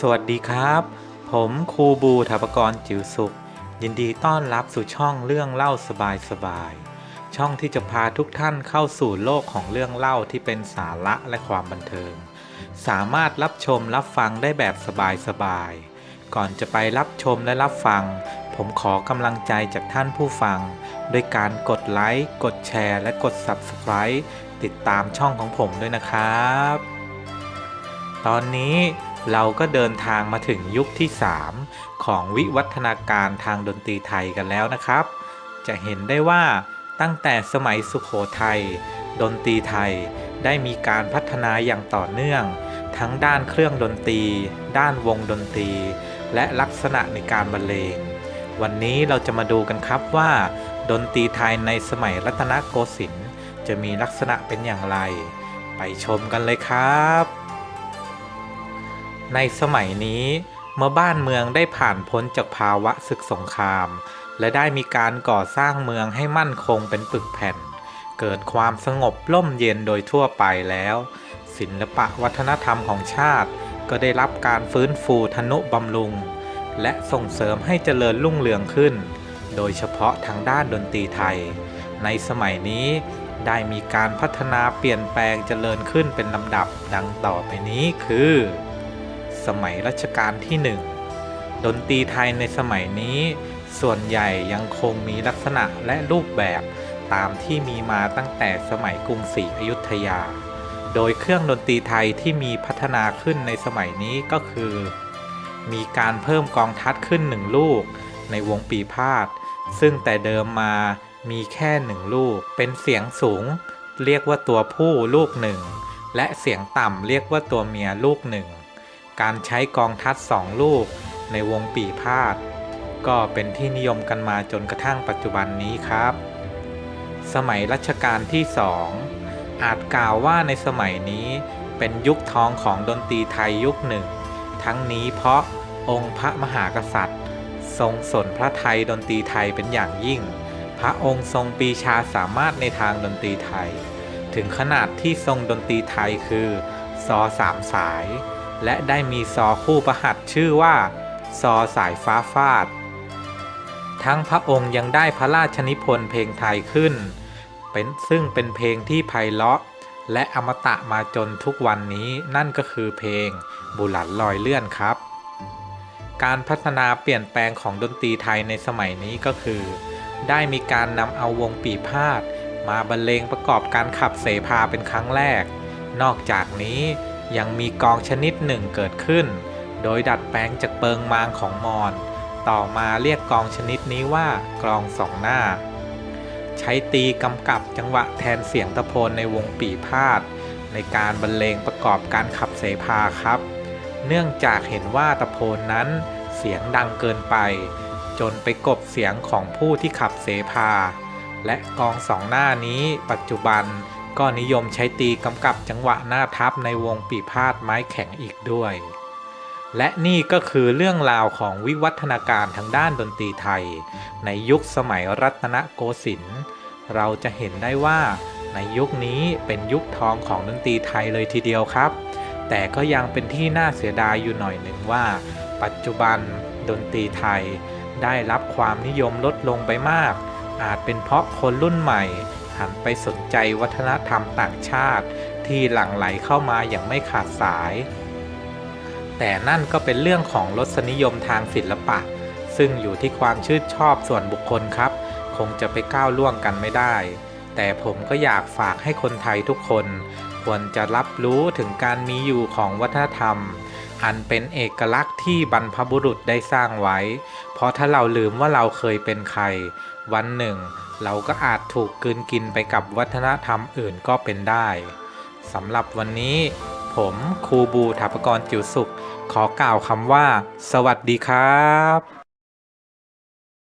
สวัสดีครับ ผมครูบูถาปกรจิ๋วสุข ยินดีต้อนรับสู่ช่องเรื่องเล่าสบายสบายๆช่องที่จะพาทุกท่านเข้าสู่โลกของเรื่องเล่าที่เป็นสาระและความบันเทิง สามารถรับชมรับฟังได้แบบสบายๆก่อนจะไปรับชมและรับฟัง ผมขอกำลังใจจากท่านผู้ฟัง โดยการกดไลค์ กดแชร์ และกด Subscribe ติดตามช่องของผมด้วยนะครับ ตอนนี้ เราก็เดินทางมาถึงยุคที่ 3 ของวิวัฒนาการทางดนตรีไทยกันแล้วนะครับ จะเห็นได้ว่าตั้งแต่สมัยสุขโขทัยดนตรีไทยได้มีการพัฒนาอย่างต่อเนื่อง ทั้งด้านเครื่องดนตรี ด้านวงดนตรี และลักษณะในการบรรเลง วันนี้เราจะมาดูกันครับว่า ดนตรีไทยในสมัยรัตนโกสินทร์จะมีลักษณะเป็นอย่างไร ไปชมกันเลยครับ ในสมัยนี้เมื่อบ้านเมืองได้ผ่านพ้นจากภาวะศึกสงคราม และได้มีการก่อสร้างเมืองให้มั่นคงเป็นปึกแผ่น เกิดความสงบร่มเย็นโดยทั่วไปแล้ว ศิลปะวัฒนธรรมของชาติ ก็ได้รับการฟื้นฟูทนุบำรุง และส่งเสริมให้เจริญรุ่งเรืองขึ้น โดยเฉพาะทางด้านดนตรีไทย ในสมัยนี้ได้มีการพัฒนาเปลี่ยนแปลงเจริญขึ้นเป็นลำดับดังต่อไปนี้คือ สมัยรัชกาลที่หนึ่งดนตรีไทยในสมัยนี้ ส่วนใหญ่ยังคงมีลักษณะและรูปแบบตามที่มีมาตั้งแต่สมัยกรุงศรีอยุธยา โดยเครื่องดนตรีไทยที่มีพัฒนาขึ้นในสมัยนี้ก็คือ มีการเพิ่มกองทัดขึ้นหนึ่งลูก ในวงปีพาดซึ่งแต่เดิมมามีแค่หนึ่งลูก เป็นเสียงสูง เรียกว่าตัวผู้ลูกหนึ่ง และเสียงต่ำเรียกว่าตัวเมียลูกหนึ่ง การใช้กองทัดสองลูกในวงปีพาด ก็เป็นที่นิยมกันมาจนกระทั่งปัจจุบันนี้ครับ สมัยรัชกาลที่สองอาจกล่าวว่าในสมัยนี้เป็นยุคทองของดนตรีไทยยุคหนึ่ง ทั้งนี้เพราะองค์พระมหากษัตริย์ ทรงสนพระไทยดนตรีไทยเป็นอย่างยิ่ง พระองค์ทรงปีชาสามารถในทางดนตรีไทย ถึงขนาดที่ทรงดนตรีไทยคือซอสามสาย และได้มีซอคู่ประหัตชื่อว่า ซอสายฟ้าฟาด ทั้งพระองค์ยังได้พระราชนิพนธ์เพลงไทยขึ้น เป็นซึ่งเป็นเพลงที่ไพเราะ และอมตะมาจนทุกวันนี้นั่นก็คือเพลงบุหลันลอยเลื่อนครับ การพัฒนาเปลี่ยนแปลงของดนตรีไทยในสมัยนี้ก็คือ ได้มีการนำเอาวงปีพาดมาบรรเลงประกอบการขับเสพาเป็นครั้งแรก นอกจากนี้ ยังมีกองชนิดหนึ่งเกิดขึ้น โดยดัดแปลงจากเปิงมางของมอญต่อมาเรียกกองชนิดนี้ว่ากลองสองหน้า ใช้ตีกำกับจังหวะแทนเสียงตะโพนในวงปีพาดในการบรรเลงประกอบการขับเสพาครับ เนื่องจากเห็นว่าตะโพนนั้นเสียงดังเกินไป จนไปกบเสียงของผู้ที่ขับเสพา และกองสองหน้านี้ปัจจุบัน ก็นิยมใช้ตีกำกับจังหวะหน้าทับในวงปีพาดไม้แข็งอีกด้วย และนี่ก็คือเรื่องราวของวิวัฒนาการทางด้านดนตรีไทย ในยุคสมัยรัตนโกสินทร์เราจะเห็นได้ว่าในยุคนี้เป็นยุคทองของดนตรีไทยเลยทีเดียวครับ แต่ก็ยังเป็นที่น่าเสียดายอยู่หน่อยหนึ่งว่า ปัจจุบันดนตรีไทย ได้รับความนิยมลดลงไปมาก อาจเป็นเพราะคนรุ่นใหม่ หันไปสนใจวัฒนธรรมต่างชาติ ที่หลั่งไหลเข้ามาอย่างไม่ขาดสาย แต่นั่นก็เป็นเรื่องของรสนิยมทางศิลปะ ซึ่งอยู่ที่ความชื่นชอบส่วนบุคคลครับ คงจะไปก้าวล่วงกันไม่ได้ แต่ผมก็อยากฝากให้คนไทยทุกคน ควรจะรับรู้ถึงการมีอยู่ของวัฒนธรรม อันเป็นเอกลักษณ์ที่บรรพบุรุษได้สร้างไว้ เพราะถ้าเราลืมว่าเราเคยเป็นใคร วันหนึ่ง เราก็อาจถูกกืนกินไปกับวัฒนธรรมอื่นก็เป็นได้สำหรับวันนี้ ผมครูบูถาปกรจิ๋วสุข ขอกล่าวคำว่า สวัสดีครับ